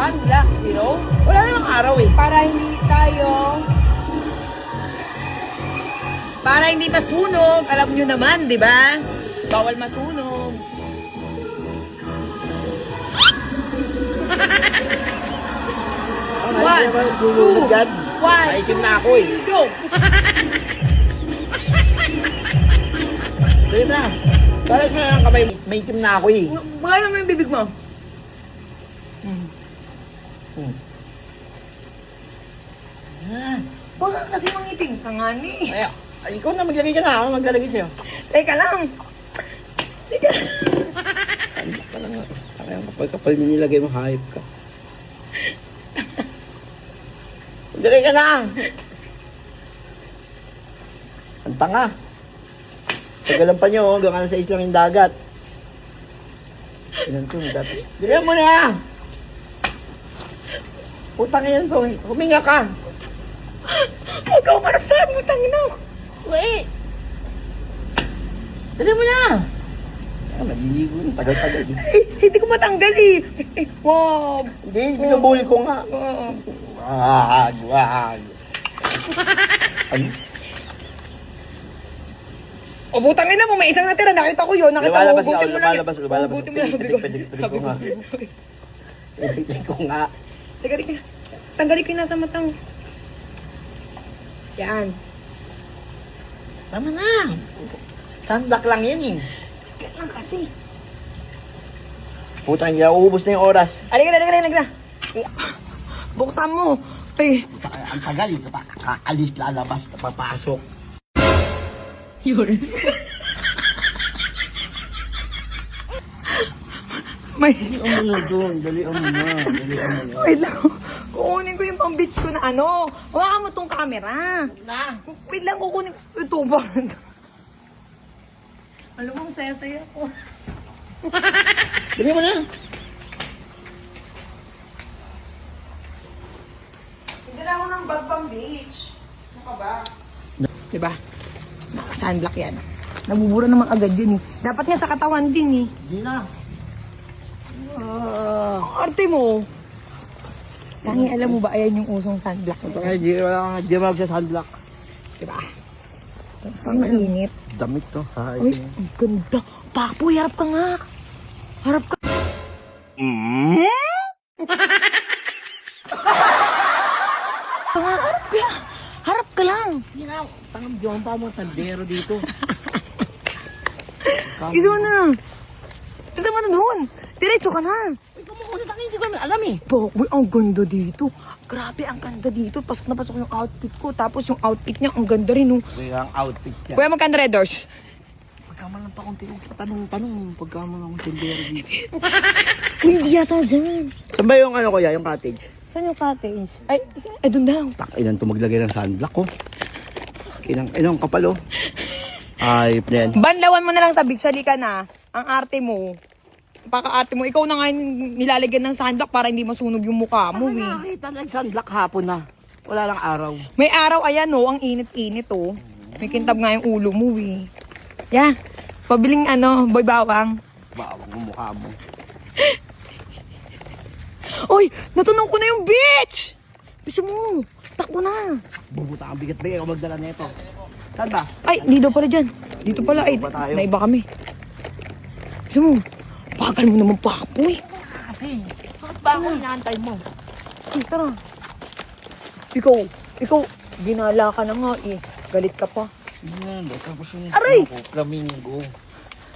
sunblock, you know? Wala namang araw eh. Para hindi tayo... Para hindi masunog. Alam nyo naman, di ba? Bawal masunog. One, two, one, Maitim na ako eh. go! Dali na. Mo na lang kamay. Maitim na ako eh. Mga naman yung bibig mo. Hmm. Hmm. Ah, Baka kasi mangiting ka nga ni. ay, ay, ikaw na maglagay ka na. Ako maglalagay sa'yo. Teka lang. Teka lang. Ano ka lang. Kaya ang kapal-kapal mo nilagay mo, hayop ka. Maglagay ka na. Ang tanga. Tagalan pa nyo, oh. hanggang na sa islang yung dagat. Ilan to, dapat. Dalihan mo na! Putang yan to, huminga ka. Huwag ka umarap sa amin, tanginaw. Wait! Dali mo na! Ah, maliligo na, tagal-tagal. eh. Hindi ko matanggal eh. Eh, Wag. Hindi, binubuli ko nga. Oo. Wag, wag. Ano? O butangin na mo, may isang natira. Nakita ko yun. Nakita Lumalabas ko. ka, Hugutin mo lang. lumalabas, lumalabas. Hugutin mo lang. Pilik, Sabi ko. ko nga. Pilik ko nga. Teka, teka. Tanggalin ko yung nasa matang. Yan. Tama na. Sunblock lang yan eh. Yan lang kasi. Putang ina, uubos na yung oras. Halika na, halika na, halika na. Eh, Buksan mo. Ay, Ang tagal, kakalis lalabas, papasok. yun. May, Dali mo na doon, dali mo na, dali mo na. wait lang. Kukunin ko yung pang beach ko na ano. Hawakan mo tong camera. Na! Wait lang, kukunin ko. Ito ba? Alam mo, ang saya-saya ko. Dali mo na. Hindi na ako ng bag pang beach. Ano ka ba? Diba? Naka-sunblock yan. Nabubura naman agad yun eh. Dapat nga sa katawan din eh. Hindi na. Ang arte mo. Tangi, alam mo ba, ayan yung usong sunblock nito. Ay, di, wala di ba sa sunblock? Diba? Ang mainit. Damit to, ha? Uy, ang ganda. Papoy, harap ka nga. Harap ka. Ah, harap ka. Harap ka lang. Hindi na, tangam diyan pa mo, tandero dito. Ito na. Ito mo na doon. Diretso ka na. Mo kuna, tangin, hindi ko naman alam eh. Boy, ang ganda dito. Grabe, ang ganda dito. Pasok na pasok yung outfit ko. Tapos yung outfit niya, ang ganda rin. Oh. Kuya, ang outfit niya. Kuya, magkano red doors? Pagkaman lang pa kung tinong patanong-tanong, pagkaman lang dito. Uy, hindi yata dyan. Saan ba yung ano kuya, yung cottage? Saan yung cottage? Ay, ay doon daw. Tak, ilan to maglagay ng sunblock ko. Kinang, inang kapal oh. Ay, yan. Banlawan mo na lang sa beach. Halika na. Ang arte mo. Paka-arte mo. Ikaw na nga yung nilalagyan ng sunblock para hindi masunog yung mukha mo. Ano Eh. nakakita ng sunblock hapon na. Wala lang araw. May araw, ayan oh. Ang init-init oh. May kintab nga yung ulo mo eh. Yeah. Pabiling ano, boy bawang. Bawang ang mukha mo. Oy, natunaw ko na yung beach! Bisa mo, takbo na. Bubuta ang bigat ba Ako magdala nito. Saan ba? Ay, dito pala dyan. Dito pala, ay, Dito pa tayo. naiba kami. Bisa mo, bagal mo naman papoy. Kasi, bakit ba ako inaantay mo? Ay, tara. Ikaw, ikaw, ginala ka na nga eh. Galit ka pa. Yan, tapos yung Aray! ako, flamingo.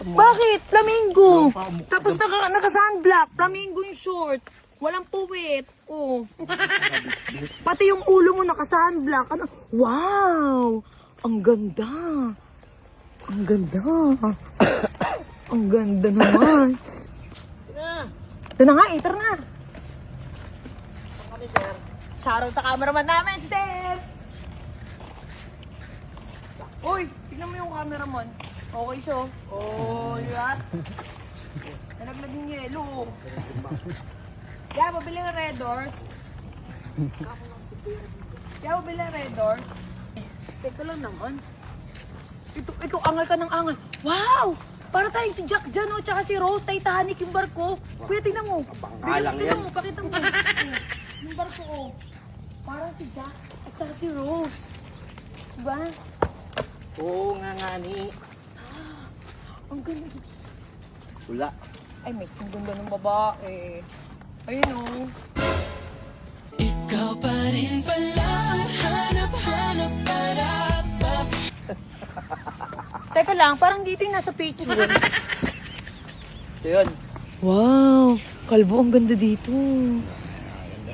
Bakit? Flamingo. Tapos naka, naka-sunblock. Flamingo yung short. Walang puwit. Oh. Pati yung ulo mo naka-sunblock. Ano? Wow! Ang ganda. Ang ganda. Ang ganda naman. Ito na nga eh, tara na. Shoutout sa cameraman namin, si Sir. Uy, tignan mo yung cameraman. Okay siya. Oh, yan. Nalaglag yung yelo. Yeah, pabili ng red doors. Yeah, pabili ng red doors. Teka lang naman. Ito, ito, angal ka ng angal. Wow! Para tayo si Jack dyan, oh, tsaka si Rose, Titanic, yung barko. Kuya, tingnan mo. Tingnan yan. mo, pakita mo. Yung barko, oh. Parang si Jack at saka si Rose. Diba? Oo nga nga ni. Ang ganda. Wala. Ay, may ang ganda ng babae. Ayun, oh. Ikaw pa rin pala ang hanap-hanap para Teka lang, parang dito yung nasa picture. Ito yun. wow! Kalbo, ang ganda dito.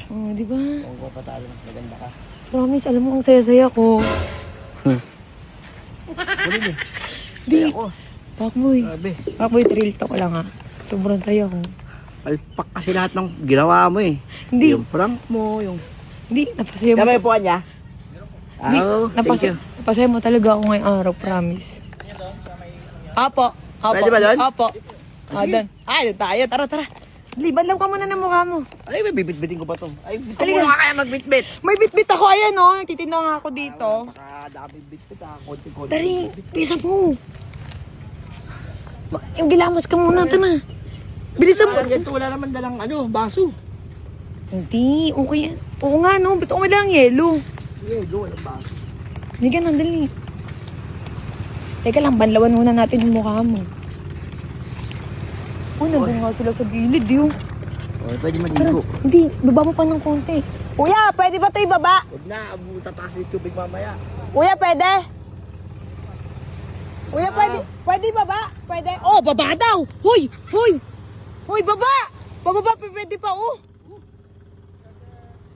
Oh, di ba? Kung ko patalo, mas maganda ka. Promise, alam mo, ang saya-saya ko. Kunin eh. Di, Ako. Pakboy. Grabe. Pakboy, thrill talk lang ha. Sobrang saya ko. Palpak kasi lahat ng ginawa mo eh. Hindi. Yung prank mo, yung... Hindi, napasaya mo. Ba yung puwan niya? Hindi, Oh, thank napasaya, you. napasaya mo talaga ako ngayong araw, promise. Apo. Apo. Pwede ba doon? Apo. Ah, doon. Ay, doon tayo. Tara, tara. Liban lang ka muna ng mukha mo. Ay, may bibit-bitin ko pa to. Ay, Halika. kung ka kaya magbitbit. May bitbit ako, ayan o. Oh. Nagtitinda nga ako dito. Makadaming bitbit ah. Konti-konti. Dari, bisa mo. Ma- Yung gilamos ka muna, tama. Bilisan mo. Ah, ganito, wala naman dalang ano, baso. Hindi, okay yan. Oo nga, no. Ba't ako lang yelo? Yeah, go, walang baso. Hindi ka nang dali. Teka lang, banlawan muna natin yung mukha mo. Oh, nabunga sila sa gilid, yun. Oh, pwede maligo. hindi, baba mo pa ng konti. Kuya, pwede ba ito ibaba? Huwag na, tataas yung tubig mamaya. Kuya, pwede? Kuya, pwede? Pwede baba? Pwede? Oh, baba daw! Hoy! Hoy! Hoy, baba! Bababa, p- pwede pa, oh!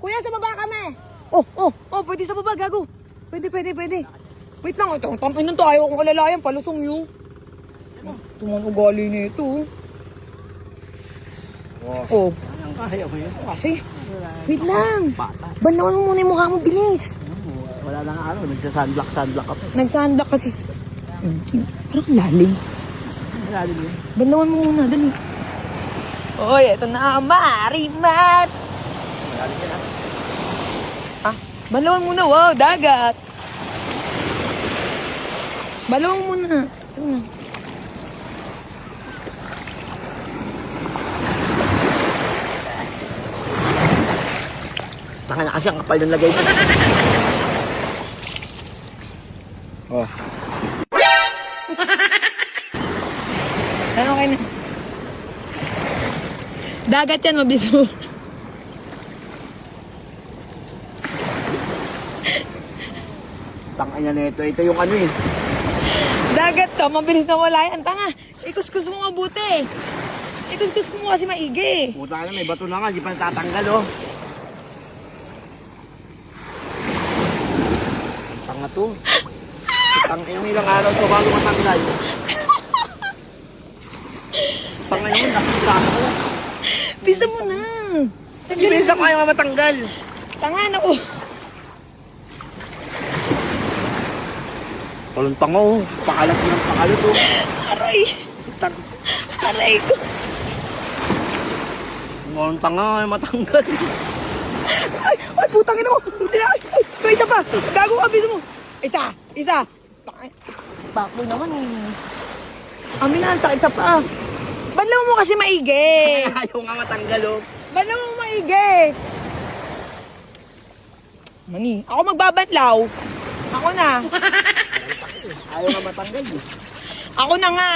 Kuya, sa baba kami! Oh, oh, oh, pwede sa baba, gago! Pwede, pwede, pwede. Wait lang, ito, tampin nito, ayaw kong alalayan, palusong yun. Tumang ugali nito. Oh. Oh, Anong kaya mo yun? kasi, wait lang. Bata. Banlawan mo muna yung mukha mo, bilis. Wala nang ano, nagsa-sunblock, sunblock ka pa. Nagsandak kasi. Parang lalim. Din yun. Banlawan mo muna, dali. Oy, eto na, Marimat! Wala din yun ah. Ah, banlawan muna, wow, dagat! Banlawan muna. Ito na. Tanga na kasi ang kapal ng lagay mo. Oh. Ano kayo na? Dagat yan, mabilis mo. Tanga niya nito. Ito yung ano eh. To, mabilis na wala yan. Tanga, ikuskus mo mabuti. Ikuskus mo kasi maigi. Puta na, may bato na nga. Di pa natatanggal oh. Tanga to. Tanga yung ilang araw to bago matanggal. Tanga yun, nakita ko. Bisa mo na. Bilis ako ayaw matanggal. Tanga na ko. Walang tanga oh. Pakalat ng pakalat oh. Aray, Tang aray ko. Walang tanga ay matanggal. Ay, ay, putang ina mo. Ay, ay, isa pa. Gago ka, mo. Isa, isa. Backboy naman eh. Amin na, sakit sa pa. Banlaw mo kasi maigi. Ayaw nga matanggal oh. Banlaw mo maigi. Mani, ako magbabanlaw. Ako na. Ayaw nga matanggal eh. Ako na nga.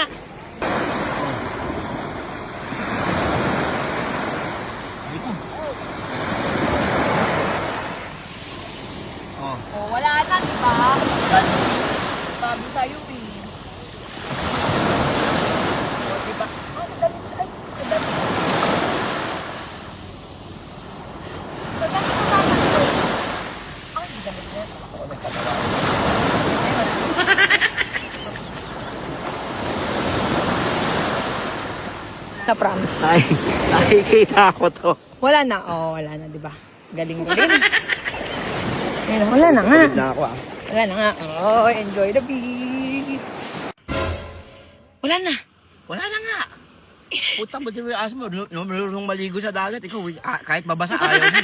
Oh. Oh, wala na, di ba? Sabi sa'yo, eh. Oh, di ba? Oh, madami siya. Ay, madami. Madami na naman ito. Ay, madami na. Na promise. Ay, nakikita ko to. Wala na. Oh, wala na, di ba? Galing, galing. Ayun, wala na nga. Tulid na ako ah. Wala na nga. Oh, enjoy the beach. Wala na. Wala na nga. Puta mo, mo yung asmo. Nung maligo sa dagat, ikaw, ah, kahit mabasa, ayaw mo.